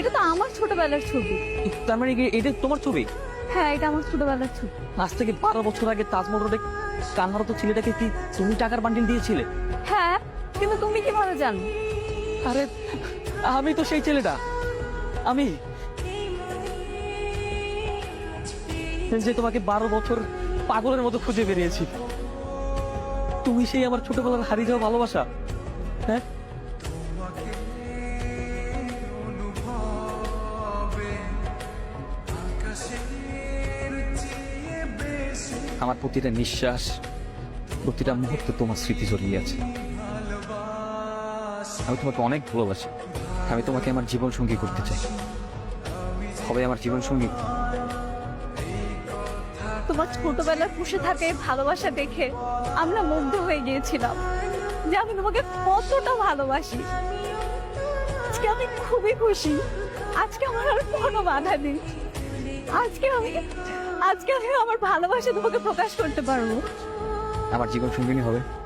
এটা তো আমার ছোটবেলার ছবি। তার মানে কি এটা তোমার ছবি? হ্যাঁ এটা আমার ছোটবেলার ছবি। আজ থেকে বারো বছর আগে তাজমহল রোডে কান্নারত ছেলেটাকে কি তুমি টাকার বান্ডিল দিয়েছিলে? হ্যাঁ কিন্তু তুমি কীভাবে জানো আরে আমি তো সেই ছেলেটা। আমি যে তোমাকে বারো বছর পাগলের মতো খুঁজে বেরিয়েছি। তুমি সেই আমার ছোটবেলার হারিয়ে যাওয়া ভালোবাসা হ্যাঁ? আমার প্রতিটা নিঃশ্বাস, প্রতিটা মুহূর্তে তোমার স্মৃতি জড়িয়ে আছে। আমি তোমাকে অনেক ভালোবাসি। আমি তোমাকে আমার জীবন সঙ্গী করতে চাই। হবে আমার জীবন সঙ্গী তোমার ছোটবেলার পুষে থাকে ভালোবাসা দেখে আমরা মুগ্ধ হয়ে গিয়েছিলাম যে আমি তোমাকে কতটা ভালোবাসি। আজকে আমি খুবই খুশি। আজকে আমার আর কোনো বাধা নেই। আজকে আমি আজকে আমি আমার ভালোবাসা তোমাকে প্রকাশ করতে পারব। আমার জীবন সঙ্গিনী হবে।